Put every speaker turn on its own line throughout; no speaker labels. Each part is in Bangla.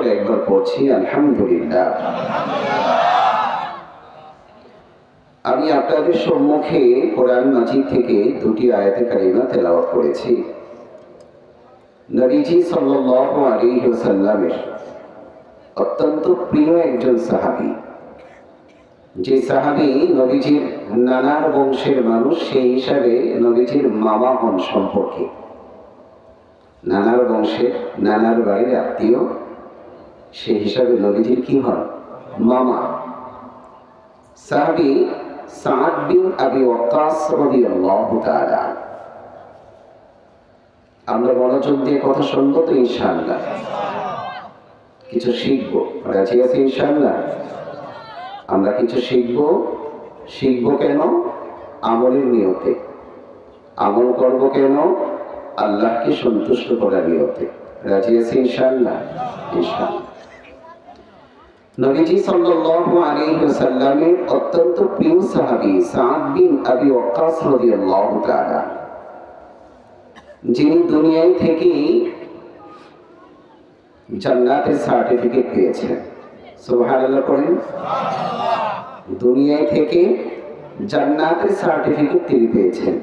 স্বরে একবার পড়ছি, আলহামদুলিল্লাহ। আমি আপনাদের সম্মুখে কোরআন মাজিদ থেকে দুটি আয়াতে কারিমা তেলাওয়াত করেছি। নবীজি সাল্লাল্লাহু আলাইহি ওয়াসাল্লামের অত্যন্ত প্রিয় একজন সাহাবী। যে সাহাবী নবীজির নানার বংশের মানুষ, সেই হিসাবে নবীজির মামা হন সম্পর্কে। নানার বংশের, নানার বাড়ির আত্মীয় সেই হিসাবে নবীজির কি হন মামা। সাহাবী সাদ বিন আবি ওয়াক্কাস রাদিয়াল্লাহু তাআলা আমরা মনোযোগ দিয়ে কথা শুনব তো ইনশাআল্লাহ। কিছু শিখব। রাজি আছি ইনশাআল্লাহ? আমরা কিছু শিখব। শিখব কেন? আমলের নিয়তে। আমল করব কেন? আল্লাহকে সন্তুষ্ট করার নিয়তে। রাজি আছি ইনশাআল্লাহ? ইনশাআল্লাহ। নবীজি সাল্লাল্লাহু আলাইহি ওয়াসাল্লামের অত্যন্ত প্রিয় সাহাবী সাদ বিন আবি ওয়াক্কাস রাদিয়াল্লাহু তাআলা। যিনি দুনিয়ায় জান্নাতের সার্টিফিকেট পেয়েছেন। সুবহানাল্লাহ করেন দুনিয়ায় থেকে জান্নাতের সার্টিফিকেট তিনি পেয়েছেন।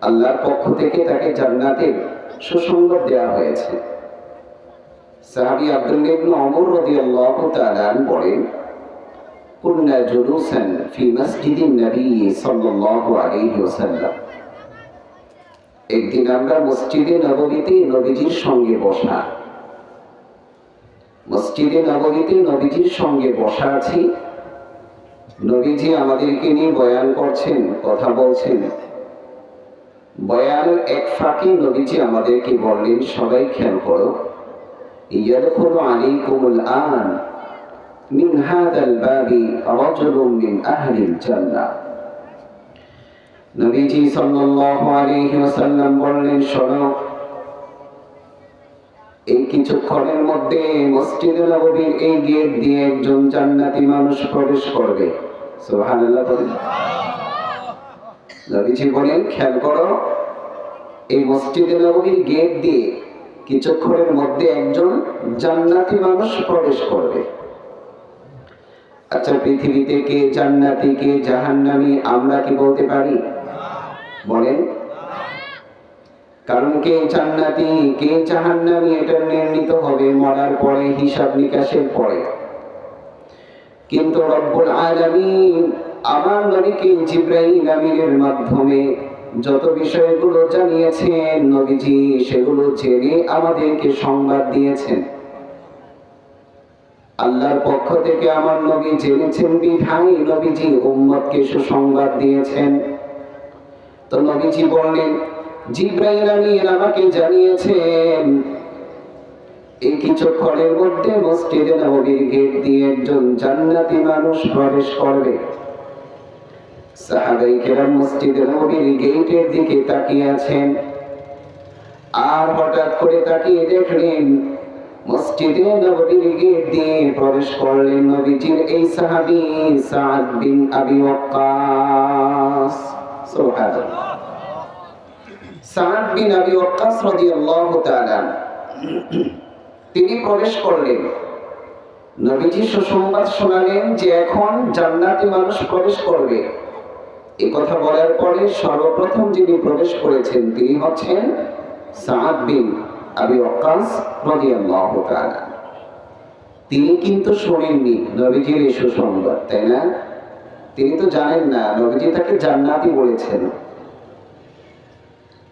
আল্লাহর পক্ষ থেকে তাকে জান্নাতের সুসংবাদ দেওয়া হয়েছে। সাহাবি আব্দুল্লাহ ইবনে ওমর রাদিয়াল্লাহু তাআলা বলেন, কুন্না জুলুসান ফি মসজিদিন নবী সাল্লাল্লাহু আলাইহি ওয়াসাল্লাম। একদিন আমরা মসজিদে নববীতে নবীজির সঙ্গে বসা, মসজিদে নববীতে নবীজির সঙ্গে বসা আছি। নবীজি আমাদেরকে নিয়ে বয়ান করছেন, কথা বলছেন। বয়ানের এক ফাঁকে নবীজি আমাদেরকে বললেন, সবাই খেয়াল করো يدخل عليكم الآن من هذا الباب رجل من أهل الجنة নবীজি সাল্লাল্লাহু আলাইহি ওয়াসাল্লাম বললেন শোনো এই কিছুক্ষণের মধ্যে মসজিদে নববীর এই গেট দিয়ে একজন জান্নাতি মানুষ প্রবেশ করবে সুবহানাল্লাহ বলেন নবীজি বলেন খেয়াল করো এই মসজিদে নববীর গেট দিয়ে কিছুক্ষণের মধ্যে একজন জান্নাতি মানুষ প্রবেশ করবে। আচ্ছা পৃথিবীতে কে জান্নাতি, কে জাহান্নামী, আমরা কি বলতে পারি? বলেন। কারণ কে জান্নাতি, কে জাহান্নামী, এটা নির্ণীত হবে মরার পরে, হিসাব নিকাশের পরে। কিন্তু রব্বুল আলামিন আমার নবীকে জিব্রাইল আমিনের মাধ্যমে যত বিষয়গুলো জানিয়েছেন নবীজি, সেগুলো জেনে আমাদেরকে সংবাদ দিয়েছেন। আল্লাহর পক্ষ থেকে আমার নবী জেনেছেন বিধাই নবীজি উম্মতকে সুসংবাদ দিয়েছেন। তো নবীজি বললেন, জিব্রাইল আমিন আমাকে জানিয়েছেন, এই কিছুক্ষণের মধ্যে মসজিদে নবীর গেট দিয়ে একজন জান্নাতি মানুষ প্রবেশ করবে। সাহাবাই কেরাম নবীর গেটের দিকে তাকিয়ে আছেন। আর হঠাৎ করে তাকিয়ে দেখলেন মসজিদে নবীর গেট দিয়ে প্রবেশ করলেন নবীজির এই সাহাবী সাদ বিন আবি ওয়াক্কাস। সুবহানাল্লাহ। সাদ বিন আবি ওয়াক্কাস রাদিয়াল্লাহু তাআলা তিনি প্রবেশ করলেন। নবীজি সুসংবাদ শোনালেন যে এখন জান্নাতি মানুষ প্রবেশ করবে। এই কথা বলার পরে সর্বপ্রথম যিনি প্রবেশ করেছেন, তিনি হচ্ছেন সাদ বিন আবি ওয়াক্কাস রাদিয়াল্লাহু তাআলা। তিনি কিন্তু শোনেননি নবীজির এই সুসংবাদ, তাই না? তিনি তো জানেন না, নবীজি তাকে জান্নাতি বলেছেন।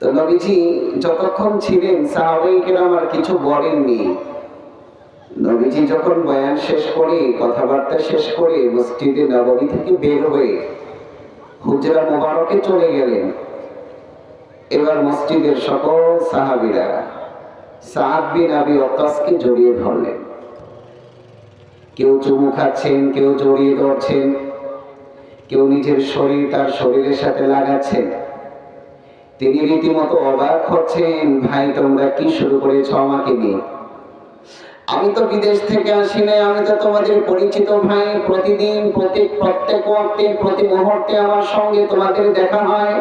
তো নবীজি যতক্ষণ ছিলেন, সাহাবাই কেরাম আর কিছু বলেননি। নবীজি যখন বয়ান শেষ করে, কথাবার্তা শেষ করে মসজিদে নবমী থেকে বের হয়ে হুজরা মোবারকে চলে গেলেন। এবার মসজিদের সকল সাহাবিরা সাদ বিন আবি ওয়াক্কাসকে জড়িয়ে ধরলেন। কেউ চুমু খাচ্ছেন, কেউ জড়িয়ে ধরছেন, কেউ নিজের শরীর তার শরীরের সাথে লাগাচ্ছেন। তিনি রীতিমতো অবাক হচ্ছেন, ভাই, তোমরা কি শুরু করেছ আমাকে নিয়ে? আমি তো বিদেশ থেকে আসি নাই, আমি তো তোমাদের পরিচিত ভাই। প্রতিদিন, প্রতি, প্রত্যেক মুহূর্তে, প্রতি মুহূর্তে আমার সঙ্গে তোমাদের দেখা হয়।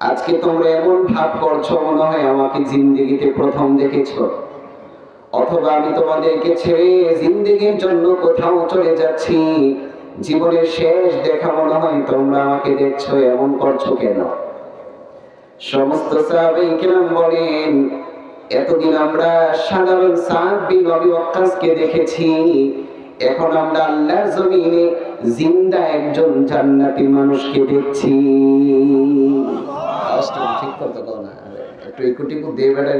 আজকে তোমরা এমন ভাব করছ মনে হয় আমাকে জিন্দিগিতে প্রথম দেখেছ। অথবা আমি তোমাদেরকে ছেড়ে জিন্দেগির জন্য কোথাও চলে যাচ্ছি। জীবনের শেষ দেখা মনে হয় তোমরা আমাকে দেখছ, এমন করছ কেন? সমস্ত সাহাবাই কেরাম বলেন এতদিন আমরা সাধারণ সাদ বিন নবী ওয়াক্কাসকে দেখেছি। এখন আমরা আল্লাহর জমিনে জিন্দা একজন জান্নাতি মানুষকে দেখছি। ঠিক না। একটু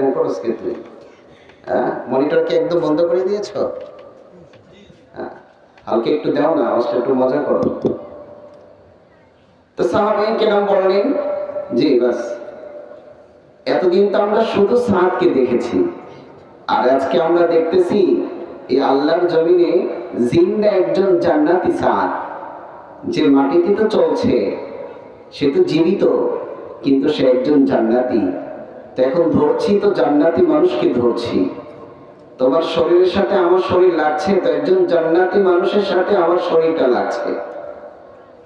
মুখরসকে তুই? কি একদম বন্ধ করে দিয়েছ? হালকা একটু দাও না, আওয়াজটা একটু মজা করো। তো সাহাবাই কেরাম বললেন? জি, বাস। এতদিন তো আমরা শুধু সাঁতকে দেখেছি। আর আজকে আমরা দেখতেছি, এই আল্লাহর জমিনে জিন্দা একজন জান্নাতি সাঁত। যে মাটিতে তো চলছে, সে তো জীবিত, কিন্তু সে একজন জান্নাতি। তো এখন ধরছি তো জান্নাতি মানুষকে ধরছি। তোমার শরীরের সাথে আমার শরীর লাগছে, তো একজন জান্নাতি মানুষের সাথে আমার শরীরটা লাগছে।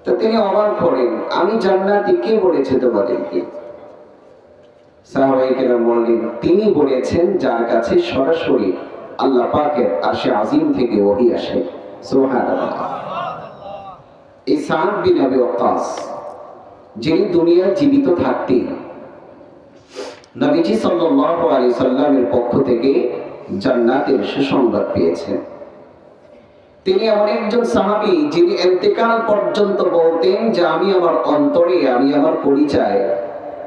তো তিনি অবাক করেন আমি জান্নাতি কে বলেছে তোমাদেরকে? তিনি বলেছেন, যার কাছে সরাসরি আল্লাহ পাকের আসে আজিম থেকে ওহি আসে। যিনি দুনিয়ায় জীবিত থাকতে নবীজি সাল্লামের পক্ষ থেকে জান্নাতের সুসংবাদ পেয়েছেন। তিনি এমন একজন যিনি ইন্তেকাল পর্যন্ত বলতেন যে, আমি আমার অন্তরে, আমি আমার পরিচয়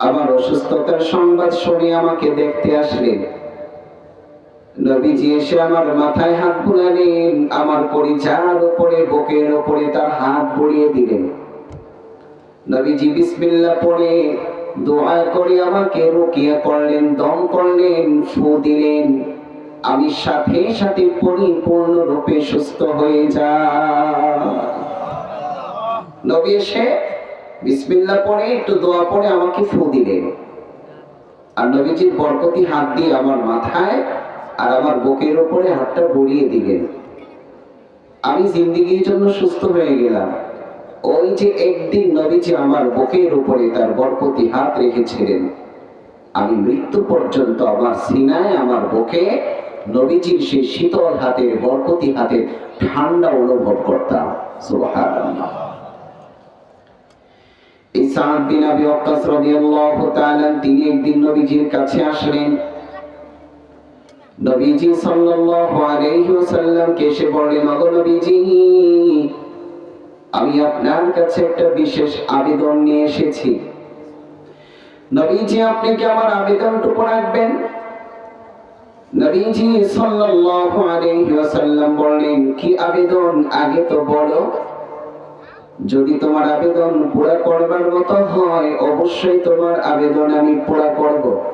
আমার অসুস্থতার সংবাদ শুনে আমাকে দেখতে আসলেন। নবীজি এসে আমার মাথায় হাত বুলালেন, আমার পরিচার বুকের তার হাত দিলেন। নবীজি বিসমিল্লাহ পড়ে দোয়া করে আমাকে রুকিয়া করলেন, দম করলেন, ফু দিলেন। আমি সাথে সাথে পরিপূর্ণ রূপে সুস্থ হয়ে যা নবী এসে বিসমিল্লাহ পড়ে, একটু দোয়া পড়ে আমাকে ফু দিলেন আর নবীজির বরকতি হাত দিয়ে আমার মাথায় আর আমার বুকের উপরে হাতটা বড়িয়ে দিলেন। আমি জিন্দিগির জন্য সুস্থ হয়ে গেলাম। ওই যে একদিন নবীজি আমার বুকের উপরে তার বরকতি হাত রেখেছিলেন। আমি মৃত্যু পর্যন্ত আমার সিনায় আমার বুকে নবীজির সেই শীতল হাতের বরকতি হাতের ঠান্ডা অনুভব করতাম। সুবহানাল্লাহ। ইসাদ বিন আবি ওয়াক্কাস রাদিয়াল্লাহু তাআলা তিনি একদিন নবীজির কাছে আসলেন। নবীজি সাল্লাল্লাহু আলাইহি বললেন নবীজি, আমি আপনার কাছে একটা বিশেষ আবেদন নিয়ে এসেছি। নবীজি আপনি কি আমার আবেদনটুকু রাখবেন? নবীজি সাল্লাল্লাহু আলাইহি ওয়াসাল্লাম বললেন, কি আবেদন? আগে তো বলো। যদি তোমার আবেদন পুরা করবার মতো হয়, অবশ্যই তোমার আবেদন আমি পুরা করব।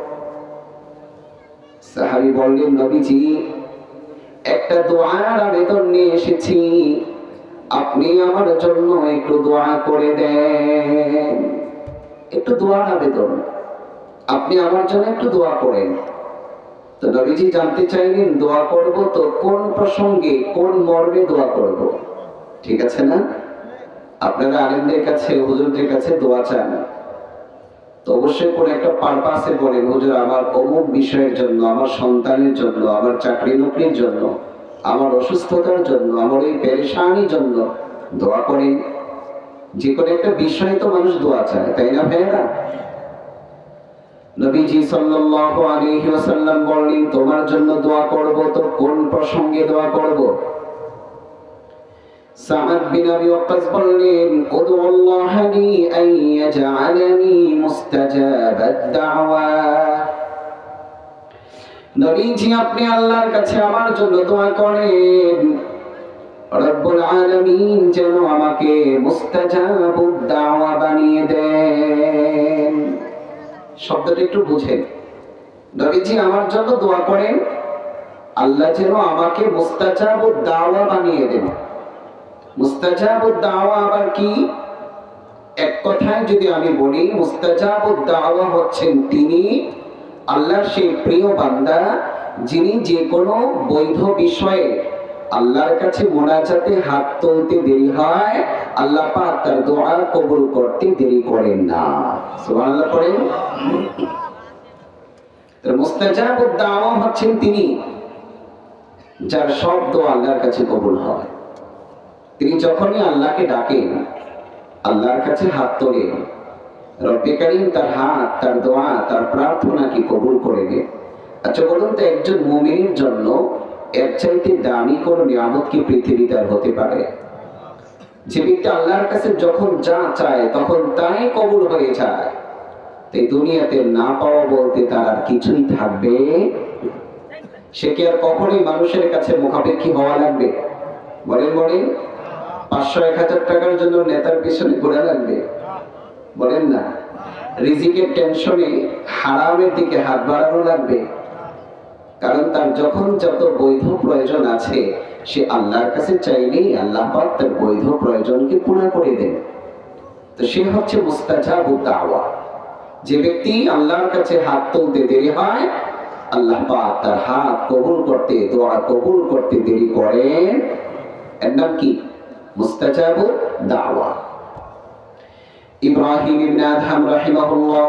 সাহাবী বললেন, নবীজি, একটা দোয়ার আবেদন নিয়ে এসেছি। আপনি আমার জন্য একটু দোয়া করে দেন। একটু দোয়ার আবেদন। আপনি আমার জন্য একটু দোয়া করেন। তো নবীজি জানতে চাইলেন, দোয়া করব তো কোন প্রসঙ্গে, কোন মর্মে দোয়া করব? ঠিক আছে না? আপনারা আলেমদের কাছে, হুজুরদের কাছে দোয়া চান। তো অবশ্যই কোন একটা পারপাসে হুজুর, আমার অমুক বিষয়ের জন্য, আমার সন্তানের জন্য, আমার চাকরি নকরির জন্য, আমার অসুস্থতার জন্য, আমার এই পেরেশানির জন্য দোয়া যে কোনো একটা বিষয়ে তো মানুষ দোয়া চায়, তাই না ভাইয়েরা? নবীজি সাল্লাল্লাহু আলাইহি ওয়াসাল্লাম বললেন, তোমার জন্য দোয়া করব তো কোন প্রসঙ্গে দোয়া করব? সাআদ বিন আবি ওয়াক্কাস বললেন উদু আল্লাহ লি আন ইয়াজআলানি মুস্তাজাবাদ দাওয়া নবীজি, আপনি আল্লাহর কাছে আমার জন্য দোয়া করেন। রব্বুল আলামিন যেন আমাকে মুস্তাজাবুদ দাওয়া বানিয়ে দেন। শব্দটা একটু বুঝেন। নবীজি, আমার জন্য দোয়া করেন, আল্লাহ যেন আমাকে মুস্তাজাব দাওয়া বানিয়ে দেন। মুস্তাজাব দাওয়া আবার কি? এক কথায় যদি আমি বলি মুস্তাজাব দাওয়া হচ্ছেন তিনি আল্লাহর সেই প্রিয় বান্দা, যিনি যে কোনো বৈধ বিষয়ে আল্লাহর কাছে মোনাজাতে হাত তুলতে দেরি হয়, আল্লাহ পাক তার দোয়া কবুল করতে দেরি করেন না। সুবহানাল্লাহ পড়েন। মুস্তাজাব দাওয়া হচ্ছেন তিনি, যার সব দোয়া আল্লাহর কাছে কবুল হয়। তিনি যখনই আল্লাহকে ডাকেন, আল্লাহর কাছে হাত তোলেন। রব্বে কারিম তার হাত, তার দোয়া, তার প্রার্থনাকে কবুল করে দেন আচ্ছা বলুন তো, একজন মুমিনের জন্য এর চাইতে দামি কোন নিয়ামত কি পৃথিবীতে আর হতে পারে? যে ব্যক্তি আল্লাহর কাছে যখন যা চায়, তখন তাই কবুল হয়ে যায়। তাই দুনিয়াতে না পাওয়া বলতে তার আর কিছুই থাকবে। সে কি আর কখনোই মানুষের কাছে মুখাপেক্ষী হওয়া লাগবে? বলেন বলেন। পাঁচশো এক হাজার টাকার জন্য নেতার পিছনে ঘোরা লাগবে। বলেন না। রিজিকের টেনশনে হারামের দিকে হাত বাড়ানো লাগবে। কারণ তার যখন যত বৈধ প্রয়োজন আছে, সে আল্লাহর কাছে চাইলেই আল্লাহ পাক তার বৈধ প্রয়োজনকে পুরা করে দেন। তো সে হচ্ছে মুস্তাজাবু দাওয়া। যে ব্যক্তি আল্লাহর কাছে হাত তুলতে দেরি হয়, আল্লাহ পাক তার হাত কবুল করতে, দোয়া কবুল করতে দেরি করেন। এর নাম কি? ইব্রাহিম ইবনে আদহাম রাহিমাহুল্লাহ,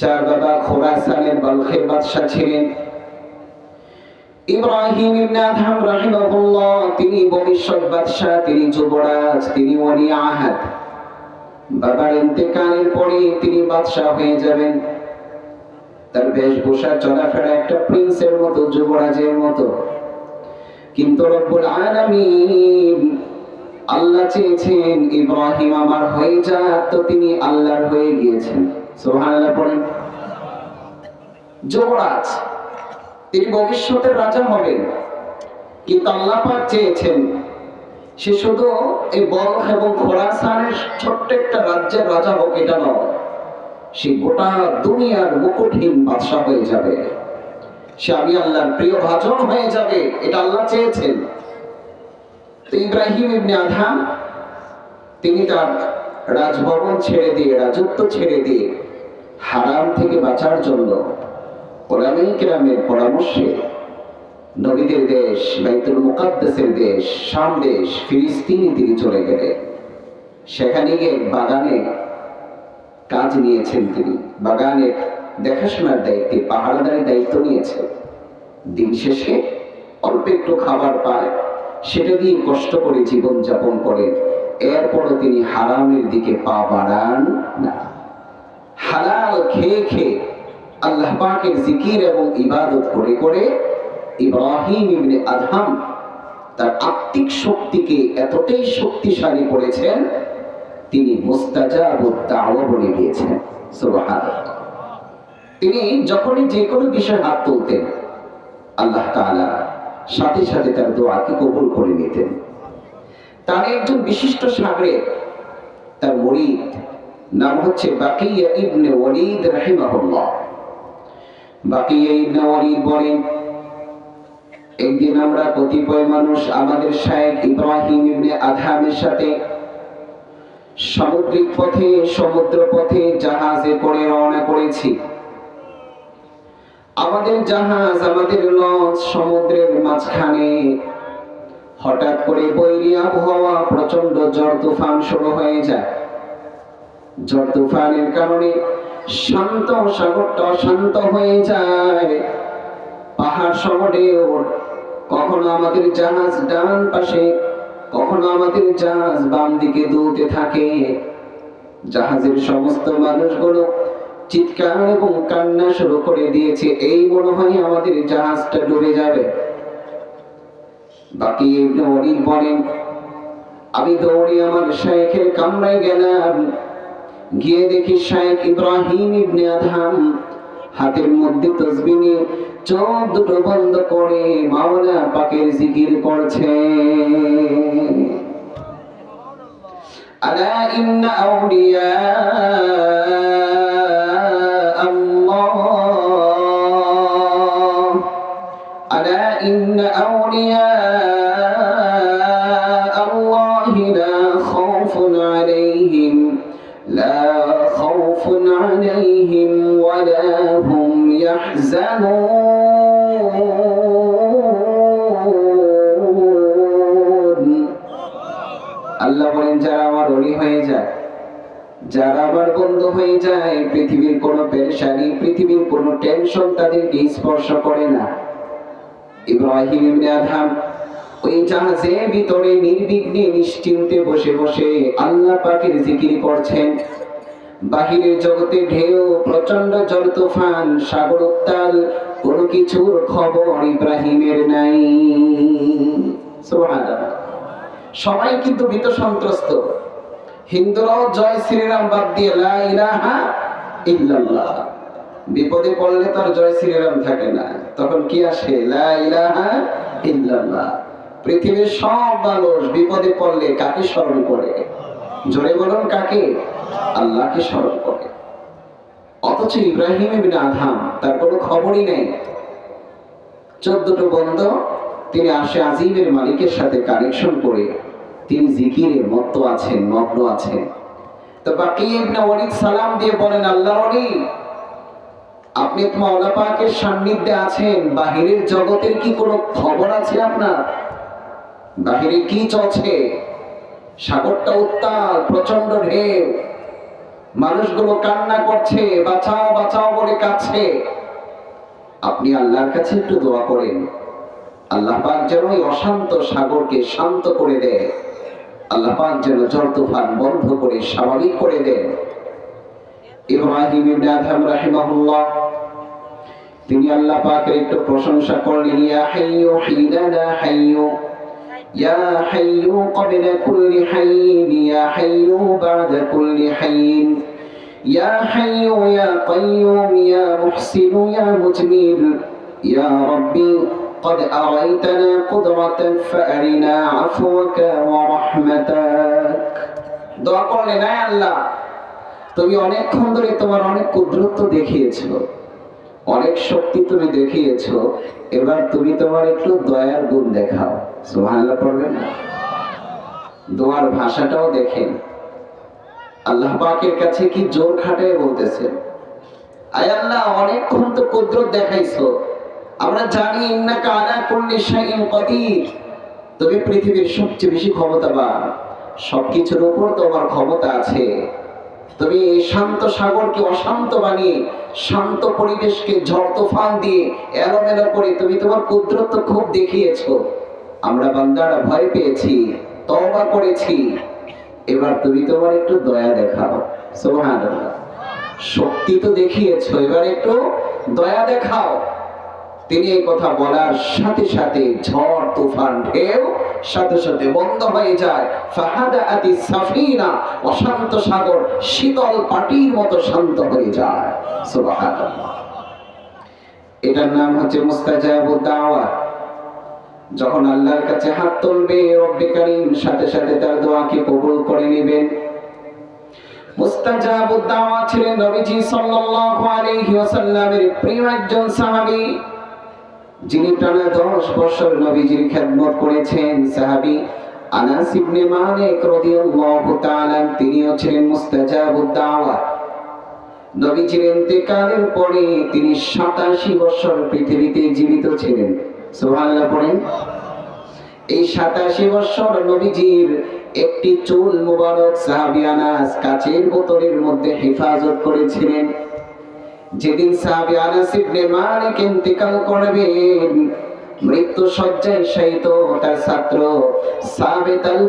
যার বাবা খোরাসানের বালখের বাদশা ছিলেন। ইব্রাহিম ইবনে আদহাম রাহিমাহুল্লাহ, তিনি ভবিষ্যৎ বাদশা তিনি যুবরাজ, তিনি ওলি আহাদ। বাবার ইন্তেকালের পরে তিনি বাদশা হয়ে যাবেন। তার বেশভূষা চলাফেরা একটা প্রিন্সের মতো, যুবরাজের মতো। কিন্তু রব্বুল আলামিন আল্লাহ চেয়েছেন ইব্রাহিম আমার হয়ে যাক, তো তিনি আল্লাহর হয়ে গিয়েছেন। সুবহানাল্লাহ পড়েন যুবরাজ, তিনি ভবিষ্যতের রাজা হবেন, কিন্তু আল্লাহ পাক চেয়েছেন সে শুধু এই বড় এবং খোরাসানের ছোট্ট একটা রাজ্যের রাজা হোক, এটা নয়, সে গোটা দুনিয়ার মুকুটহীন বাদশাহ হয়ে যাবে। সে আমি আল্লাহর প্রিয় ভাজন হয়ে যাবে, এটা আল্লাহ চেয়েছেন। ইব্রাহিম ইবনে আধাম তিনি তার রাজভবন ছেড়ে দিয়ে, রাজত্ব ছেড়ে দিয়ে হারাম থেকে বাঁচার জন্য পরামর্শে নবীদের দেশ, বাইতুল মুকাদ্দাসের দেশ, শাম দেশ, ফিলিস্তিনি তিনি চলে গেলেন সেখানে গিয়ে বাগানে কাজ নিয়েছেন তিনি। বাগানের দেখাশোনার দায়িত্বে পাহাড়দারের দায়িত্ব নিয়েছেন দিন শেষে অল্প একটু খাবার পায়। সেটা দিয়ে কষ্ট করে জীবন যাপন করেন এরপরও তিনি হারামের দিকে পা বাড়ান না। হালাল খেয়ে খেয়ে আল্লাহ পাকের জিকির এবং ইবাদত করে করে ইব্রাহিম ইবনে আদহাম তার আত্মিক শক্তিকে এতটাই শক্তিশালী করেছেন, তিনি মুস্তাজাব দাওয়া বলে গিয়েছেন সুবহানাল্লাহ। তিনি যখনই যে কোনো বিষয়ে হাত তুলতেন, আল্লাহ তাআলা সাথে সাথে তার দোয়াকে কবুল করে নিতেন। তার একজন বিশিষ্ট সাগরে তার মুরিদ নাম হচ্ছে বাকিয়া ইবনে ওয়ালিদ রাহিমাহুল্লাহ। বাকিয়া ইবনে ওয়ালিদ বলেন একদিন আমরা কতিপয় মানুষ আমাদের শায়েখ ইব্রাহিম ইবনে আদহামের সাথে সামুদ্রিক পথে, সমুদ্র পথে জাহাজে করে রওনা করেছি। আমাদের জাহাজ, আমাদের লঞ্চ সমুদ্রের মাঝখানে। হঠাৎ করে বৈরী আবহাওয়া প্রচণ্ড ঝড় তুফান শুরু হয়ে যায়। ঝড় তুফানের কারণে শান্ত সাগরটা অশান্ত হয়ে যায়। পাহাড় সমডেও কখনো আমাদের জাহাজ ডান পাশে, কখনো আমাদের জাহাজ বাম দিকে দুলতে থাকে। জাহাজের সমস্ত মানুষগুলো চিৎকার এবং কান্না শুরু করে দিয়েছে, এই মনে হয় আমাদের জাহাজটা ডুবে যাবে। বাকি ইবনে বলেন, আমি দৌড়ে আমার শাইখের কামরায় গেলাম। গিয়ে দেখি শাইখ ইব্রাহিম ইবনে আদহাম হাতের মধ্যে তসবি নিয়ে চোখ দুটো বন্ধ করে মাওলা পাকের জিকির করছে। আলা ইন্না আউলিয়া إن أولياء الله لا خوف عليهم لا خوف عليهم ولا هم يحزنون আল্লাহ বলেন যারা আমার অলি হয়ে যায় যারা আমার বন্ধু হয়ে যায় পৃথিবীর কোনো পেরেশানি পৃথিবীর কোনো টেনশন তাদেরকে স্পর্শ করে না ইব্রাহিম ইবনে ওই জাহাজে ভিতরে নির্বিঘ্নে নিশ্চিন্তে বসে বসে আল্লাহ পাকের জিকির করছেন। বাহিরের জগতে ঢেউ প্রচণ্ড জল তুফান, সাগর উত্তাল, কোনো কিছুর খবর ইব্রাহিমের নাই। সবাই কিন্তু ভীত সন্ত্রস্ত। হিন্দুরাও জয় শ্রীরাম বাদ দিয়ে লা ইলাহা ইল্লাল্লাহ। বিপদে পড়লে তার জয় শ্রীরাম থাকে না। তখন কি আসে? পৃথিবীর সব মানুষ বিপদে পড়লে কাকে স্মরণ করে? জোরে বলুন কাকে? আল্লাহকে স্মরণ করে। অথচ ইব্রাহিম ইবনে আধাম তার কোনো খবরই নেই। চোদ্দটো বন্ধ, তিনি আসে আজিমের মালিকের সাথে কানেকশন করে। তিনি জিকিরে মত্ত আছেন, মগ্ন আছেন। তো বাকি ইবনে ওয়ালিদ সালাম দিয়ে বলেন আল্লাহ ওলি আপনি মাওলা পাকের সান্নিধ্যে আছেন, বাহিরের জগতের কি কোনো খবর আছে আপনার? বাহিরে কি চলছে? সাগরটা উত্তাল প্রচণ্ড ঢেউ। মানুষগুলো কান্না করছে, বাঁচাও বাঁচাও বলে কাছে আপনি আল্লাহর কাছে একটু দোয়া করেন। আল্লাহ পাক যেন ওই অশান্ত সাগরকে শান্ত করে দেয়। আল্লাহ পাক যেন জল তুফান বন্ধ করে, স্বাভাবিক করে দেন। ইব্রাহিম ইবনে আদম রাহিমাহুল্লাহ তিনি আল্লাহ পাকের একটু প্রশংসা করলেন ইয়া হাইয়ু হিনা লা হাইয়ু ইয়া হাইয়ু ক্বাবলা কুল্লি হাইয়িন ইয়া হাইয়ু বা'দা কুল্লি হাইয়িন ইয়া হাইয়ু ইয়া কাইয়ুম ইয়া মুহসিন ইয়া মুজমিল ইয়া রাব্বি قد أريتنا قدرتك فأرنا عفوك ورحمتك দোয়া করলেন আয় আল্লাহ তুমি অনেকক্ষণ ধরে তোমার অনেক কুদরত দেখিয়েছো অনেক শক্তি তুমি দেখিয়েছো, এবার তুমি তোমার একটু দয়ার গুণ দেখাও। সুবহানাল্লাহ পড়বেন না? দোয়ার ভাষাটাও দেখেন। আল্লাহ পাকের কাছে কি জোর খাটায় আল্লাহ, অনেকক্ষণ তো কুদরত দেখাইছো। আমরা জানি, ইন্নাকা আলা কুল্লি তুমি পৃথিবীর সবচেয়ে বেশি ক্ষমতাবান। সবকিছুর উপর তোমার ক্ষমতা আছে। তুমি শান্ত সাগরকে অশান্ত বানিয়ে, শান্ত পরিবেশকে ঝড় তুফান দিয়ে এলোমেলো করে তুমি তোমার কুদরত খুব দেখিয়েছো। আমরা বান্দারা ভয় পেয়েছি, তওবা করেছি। এবার তুমি তোমার একটু দয়া দেখাও। সুবহানাল্লাহ। শক্তি তো দেখিয়েছো, এবার একটু দয়া দেখাও। তিনি এই কথা বলার সাথে সাথে ঝড়, তুফান, ঢেউ সাথে সাথে বন্ধ হয়ে যায়। ফাহাদা আতি সাফিনা, অশান্ত সাগর শীতল পাটির মতো শান্ত হয়ে যায়। সুবহানাল্লাহ। এটার নাম হচ্ছে মুস্তাজাবুদ দাওয়া। যখন আল্লাহর কাছে হাত তুলবে, রব্বে কারীম সাথে সাথে তার দোয়াকে কবুল করে নেবেন। মুস্তাজাবুদ দাওয়া ছিলেন নবীজি সাল্লাল্লাহু আলাইহি ওয়াসাল্লামের প্রিয় একজন সাহাবী। যিনি টানা দশ বছর নবীজির খেদমত করেছেন, সাহাবী আনাস ইবনে মালিক রাদিয়াল্লাহু তাআলা, তিনিও ছিলেন মুস্তাজাবুদ দাওয়া। নবীজির ইন্তেকালের পরে তিনি 87 বছর পৃথিবীতে জীবিত ছিলেন। সুবহানাল্লাহ পড়েন। এই 87 বছর নবীজির একটি চুল মুবারক সাহাবী আনাস কাচের বোতলের মধ্যে হেফাজত করেছিলেন। যেদিন সাহাবী আনাস ইবনে মালিক ইন্তেকাল করবেন, মৃত্যু সজ্জায় শায়িত তার ছাত্র সাবেত আল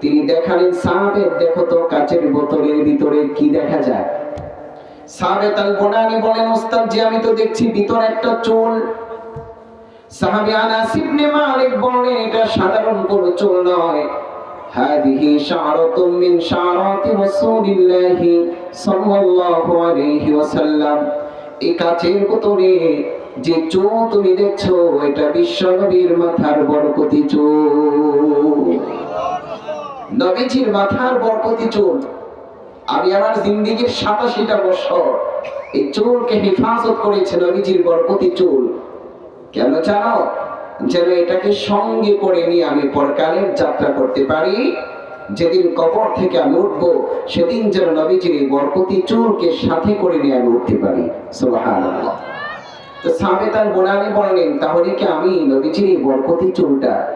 তিনি দেখালেন সাবেত দেখো তো কাচের বোতলের ভিতরে কি দেখা যায়? সাবেত আল বলেন, ওস্তাদ জি, আমি তো দেখছি ভিতরে একটা চুল। সাহাবী আনাস ইবনে মালিক বলেন, এটা সাধারণ কোনো চুল নয়। هذه شعرة من شعرات رسول الله صلى الله عليه وسلم এই কাচের বোতলে যে চুল তুমি দেখছো এটা বিশ্বনবীর মাথার বরকতি চুল নবীজির মাথার বরকতি চুল আমি আমার জিন্দিগির সাতাশিটা বছর এই চুলকে হেফাজত করেছে নবীজির বরকতি চুল কেন জানো যেন এটাকে সঙ্গে করে নিয়ে আমি পরকালের যাত্রা করতে পারি। যেদিন কবর থেকে আমি উঠবো, সেদিন যেন নবীজির এই বরকতি চুলকে সাথে করে নিয়ে আমি উঠতে পারি। সুবহানাল্লাহ। তো সাবেতার গোনানি বললেন, তাহলে কি আমি নবীজির এই বরকতি চুলটা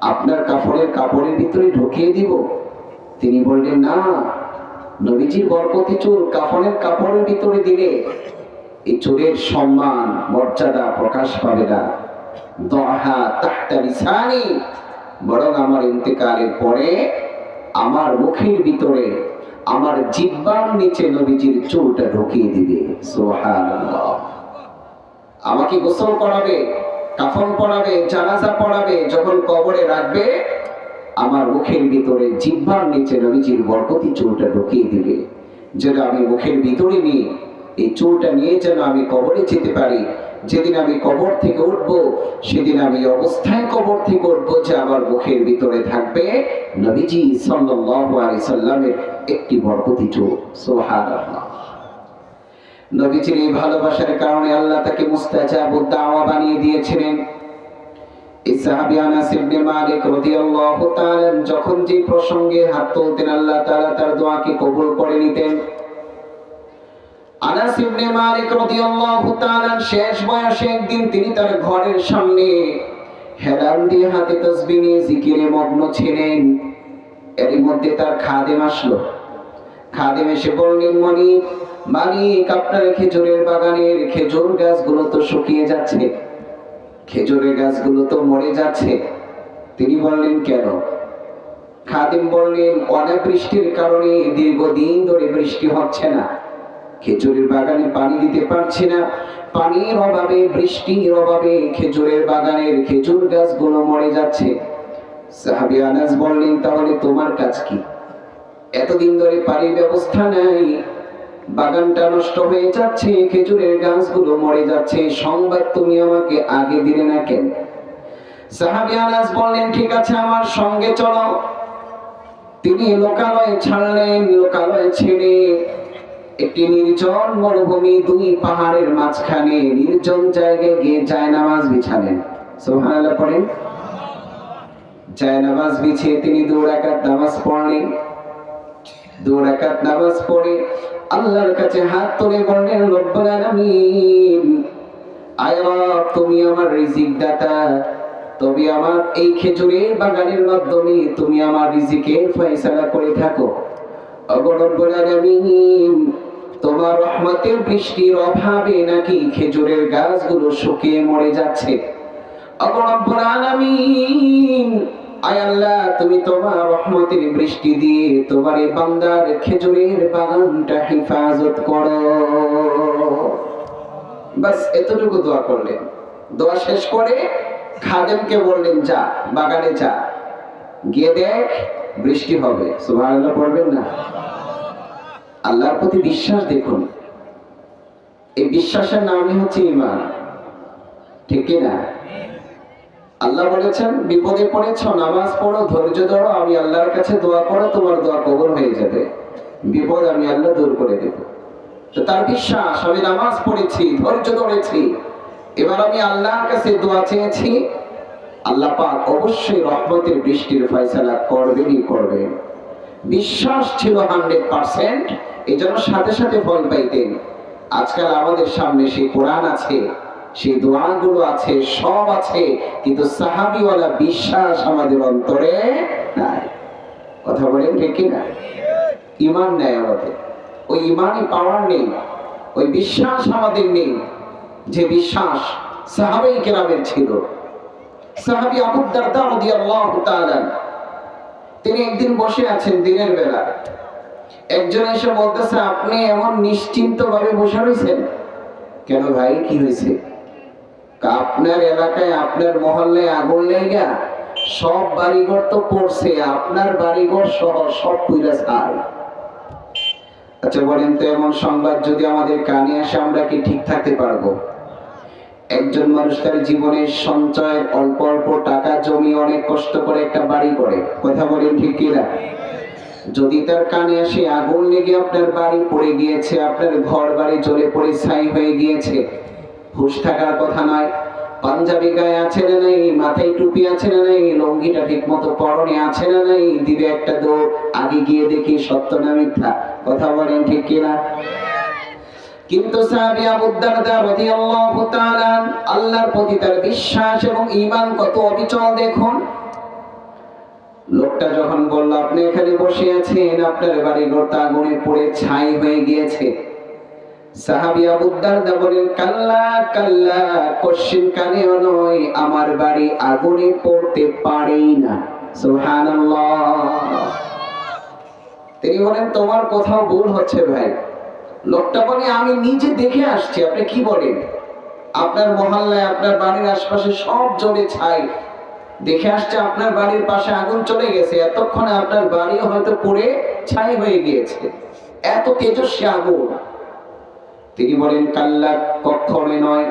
আপনার কাপড়ের কাপড়ের ভিতরে ঢুকিয়ে দিব? তিনি বললেন, না, নবীজির বরকতি চুল কাফনের কাপড়ের ভিতরে দিলে এই চুলের সম্মান, মর্যাদা প্রকাশ পাবে না। বরং আমার পরে আমার মুখের ভিতরে, আমার জিব্বার নিচে নবীজির চুলটা ঢুকিয়ে দিবে। আমাকে গোসল করাবে, কাফন পরাবে, জানাজা পড়াবে যখন কবরে রাখবে, আমার মুখের ভিতরে জিহ্বার নিচে নবীজির বরকতি চুলটা ঢুকিয়ে দিবে। যেটা আমি মুখের ভিতরে নিয়ে এই চুলটা নিয়ে যেন আমি কবরে যেতে পারি। যেদিন আমি কবর থেকে উঠবো, সেদিন আমি অবস্থায় কবর থেকে উঠবো যে আমার মুখের ভিতরে থাকবে নবীজি সাল্লাল্লাহু আলাইহি সাল্লামের একটি বরকতি চুল সুবহানাল্লাহ। নবীজির এই ভালোবাসার কারণে আল্লাহ তাকে মুস্তাজাবুদ দাওয়া বানিয়ে দিয়েছিলেন। এই সাহাবী আনাস ইবনে মালিক রাদিয়াল্লাহু তাআলা যখন যে প্রসঙ্গে হাত তুলতেন, আল্লাহ তাআলা তার দোয়াকে কবুল করে নিতেন। আনাস ইবনে মালিক রাদিয়াল্লাহু তাআলা শেষ বয়সে একদিন তিনি তার ঘরের সামনে হেলান দিয়ে হাতে তাসবিহ নিয়ে জিকিরে মগ্ন ছিলেন। মধ্যে তার খাদেম আসলো। খাদেম এসে বললেন মালিক মালিক, আপনার খেজুরের বাগানের খেজুর গাছগুলো তো শুকিয়ে যাচ্ছে। খেজুরের গাছগুলো তো মরে যাচ্ছে। তিনি বললেন, কেন? খাদিম বললেন, অনাবৃষ্টির কারণে দীর্ঘদিন ধরে বৃষ্টি হচ্ছে না। খেজুরের বাগানে পানি দিতে পারছি না। পানির অভাবে, বৃষ্টির অভাবে খেজুরের বাগানের খেজুর গাছগুলো মরে যাচ্ছে। সাহাবি বললেন, তাহলে তোমার কাজ কি? এতদিন ধরে পানির ব্যবস্থা নাই। বাগানটা নষ্ট হয়ে যাচ্ছে, খেজুরের গাছগুলো মরে যাচ্ছে। সংবাদ তুমি আমাকে আগে দিলে না কেন? সাহাবি আনাস বললেন, ঠিক আছে, আমার সঙ্গে চলো। তিনি লোকালয়ে ছাড়লেন, লোকালয়ে ছেড়ে একটি নির্জন মরুভূমি দুই পাহাড়ের মাঝখানে, নির্জন জায়গায় গিয়ে জায়নামাজ বিছালেন। সুবহানাল্লাহ পড়েন। জায়নামাজ বিছিয়ে তিনি দু রাকাত নামাজ পড়লেন। দু রাকাত নামাজ পড়ে আল্লাহর কাছে হাত তুলে বললেন, রব্বুল আলামিন তুমি আমার রিজিক দাতা তবে আমার এই খেজুরের বাগানের মাধ্যমে তুমি আমার রিজিকের ফয়সালা করে থাকো। ওগো রব্বুল আলামিন তোমার বৃষ্টির অভাবে নাকি খেজুরের গাছগুলো শুকিয়ে মরে যাচ্ছে। তুমি তোমার রহমতের বৃষ্টি দিয়ে বান্দার খেজুরের বাগানটা হেফাজত করো। বাস, এতটুকু দোয়া করলেন। দোয়া শেষ করে খাদেমকে বললেন, যা, বাগানে যা। গিয়ে দেখ, বৃষ্টি হবে। সুবহানাল্লাহ পড়বেন না। আল্লাহর প্রতি বিশ্বাস দেখুন। এই বিশ্বাসের নামই হচ্ছে ইমান ঠিক কি না? আল্লাহ বলেছেন, বিপদে পড়েছ, নামাজ পড়ো, ধৈর্য ধরো, আমি আল্লাহর কাছে দোয়া করো, তোমার দোয়া কবর হয়ে যাবে। বিপদ আমি আল্লাহ দূর করে দেব। তো তার বিশ্বাস, আমি নামাজ পড়েছি, ধৈর্য ধরেছি, এবার আমি আল্লাহর কাছে দোয়া চেয়েছি, আল্লাহ পাক অবশ্যই রহমতের বৃষ্টির ফয়সালা করবেনই করবেন। বিশ্বাস ছিল হান্ড্রেড পার্সেন্ট এই জন্য সাথে সাথে ফল পাইতেন। আজকাল আমাদের সামনে সেই কোরআন আছে, সেই দোয়াগুলো আছে, সব আছে, কিন্তু সাহাবিওয়ালা বিশ্বাস আমাদের অন্তরে নাই। কথা বলেন ঠিক না ইমান নেয় আমাদের। ওই ইমানই পাওয়ার নেই, ওই বিশ্বাস আমাদের নেই। যে বিশ্বাস সাহাবাই কেরামের ছিল। সাহাবি আবু দারদা রাদিয়াল্লাহু তিনি একদিন বসে আছেন দিনের বেলা একজন এসে বলতেছে, আপনি এমন নিশ্চিন্ত ভাবে বসে রয়েছেন? কেন ভাই, কি হয়েছে? আপনার এলাকায়, আপনার মহল্লায় আগুন লেগা সব বাড়িঘর তো পড়ছে, আপনার বাড়িঘর সহ সব পুইরা ছাই। আচ্ছা বলেন তো এমন সংবাদ যদি আমাদের কানে আসে, আমরা কি ঠিক থাকতে পারব? একজন মানুষ তার জীবনের সঞ্চয় অল্প অল্প টাকা জমি অনেক কষ্ট করে একটা বাড়ি করে। কথা বলেন ঠিক কিনা? যদি তার কানে আসে আগুন লেগে আপনার বাড়ি পড়ে গিয়েছে, আপনার ঘর বাড়ি জ্বলে পড়ে, ছাই হয়ে গিয়েছে। হুশ থাকার কথা নয়, পাঞ্জাবি গায়ে আছে না নাই, মাথায় টুপি আছে না নাই, লঙ্গিটা ঠিক মতো পরনে আছে না নাই, দিবে একটা দৌড় আগে গিয়ে দেখি সত্য না মিথ্যা, কথা বলেন ঠিক কিনা? কিন্তু সাহাবী আবু দারদা রাদিয়াল্লাহু তাআলা, আল্লাহর প্রতি তার বিশ্বাস এবং ঈমান কত অবিচল দেখুন লোকটা যখন বলল, আপনি এখানে বসে আছেন, আপনার বাড়ি ঘরটা আগুনে পড়ে ছাই হয়ে গিয়েছে। সাহাবী বলেন, কাল্লা কাল্লা নয়, আমার বাড়ি আগুনে পড়তে না। সুবহানাল্লাহ। তিনি বলেন, তোমার কোথাও ভুল হচ্ছে ভাই। লোকটা বলে, আমি নিজে দেখে আসছি, আপনি কি বলেন? আপনার মহল্লায়, আপনার বাড়ির আশপাশে সব জলে ছাই দেখে আসছে আপনার বাড়ির পাশে আগুন চলে গেছে, এতক্ষণে আপনার বাড়ি হয়তো পুড়ে ছাই হয়ে গিয়েছে। এত তেজস্বী আগুন। তিনি বলেন, কাল্লা কখনো নয়।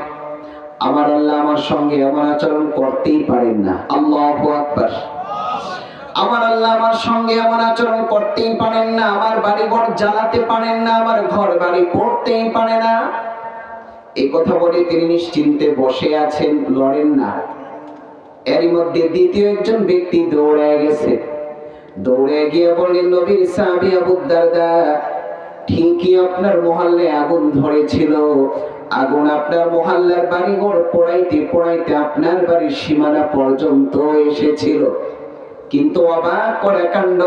আমার আল্লাহ আমার সঙ্গে এমন আচরণ করতেই পারেন না। আল্লাহ আকবার। আমার আল্লাহ আমার সঙ্গে এমন আচরণ করতেই পারেন না। আমার বাড়ি ঘর জ্বালাতে পারেন না। আমার ঘর বাড়ি পড়তেই পারে না। এই কথা বলে তিনি নিশ্চিন্তে বসে আছেন, লড়েন না। এরই মধ্যে দ্বিতীয় একজন ব্যক্তি দৌড়ে গেছে। দৌড়ে গিয়ে বললেন নবীর সাহাবী আবু দারদা, ঠিকই আপনার মহল্লে আগুন ধরেছিল। আগুন আপনার মহল্লার বাড়ি ঘর পোড়াইতে পোড়াইতে আপনার বাড়ির সীমানা পর্যন্ত এসেছিল। কিন্তু অবাক করে কাণ্ড,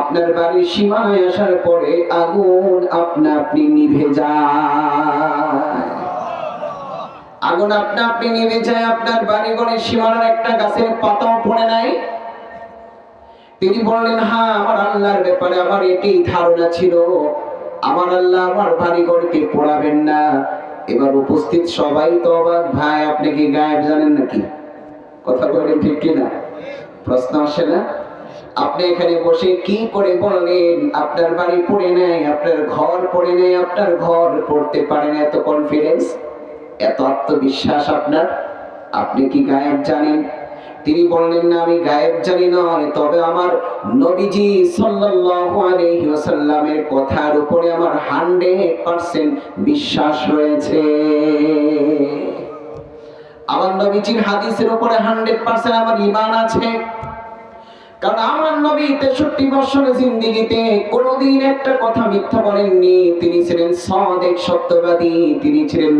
আপনার বাড়ির সীমানায় আসার পরে আগুন আপনা আপনি নিভে যায়। আগুন আপনা আপনি নিভে যায়, আপনার বাড়ি ঘরের সীমানার একটা গাছের পাতাও পড়ে নাই। তিনি বললেন হ্যাঁ আমার আল্লাহর ব্যাপারে আমার এটি ধারণা ছিল। আমার আল্লাহ আমার বাড়ি ঘরকে পড়াবেন না। এবার উপস্থিত সবাই তো অবাক। ভাই, আপনি কি গায়েব জানেন নাকি? কথা বলেন ঠিক কিনা প্রশ্ন আসে না। আপনি এখানে বসে কি করে বললেন? আপনার বাড়ি পড়ে নেয় আপনার ঘর পড়ে নেয় আপনার ঘর পড়তে পারেন এত কনফিডেন্স এত আত্মবিশ্বাস আপনার? আপনি কি গায়েব জানেন? তিনি বললেন, না, আমি গায়েব জানি নয়, তবে আমার নবীজি সাল্লাল্লাহু আলাইহি ওয়াসাল্লামের কথার উপরে আমার 100% বিশ্বাস রয়েছে। আমার নবীজির হাদিসের উপরে 100% আমার ঈমান আছে। কারণ আমার নবী তেষট্টি বছরের জিন্দিগিতে কোনোদিন একটা কথা মিথ্যা বলেননি। তিনি ছিলেন সদেক, সত্যবাদী। তিনি ছিলেন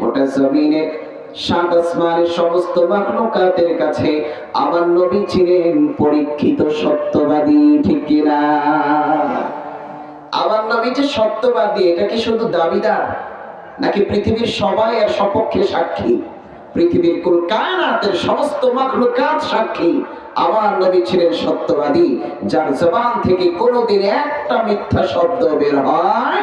গোটা সাত আসমানের সমস্ত মাখলুকাতের কাছে আমার নবী ছিলেন পরীক্ষিত সত্যবাদী, ঠিক কিনা আমার নবী যে সত্যবাদী, এটা কি শুধু দাবিদার? নাকি পৃথিবীর সবাই আর সপক্ষে সাক্ষী? পৃথিবীর কুল কায়নাতের সমস্ত মাখলুকাত সাক্ষী? আমার নবী ছিলেন সত্যবাদী যার জবান থেকে কোনোদিন একটা মিথ্যা শব্দ বের হয়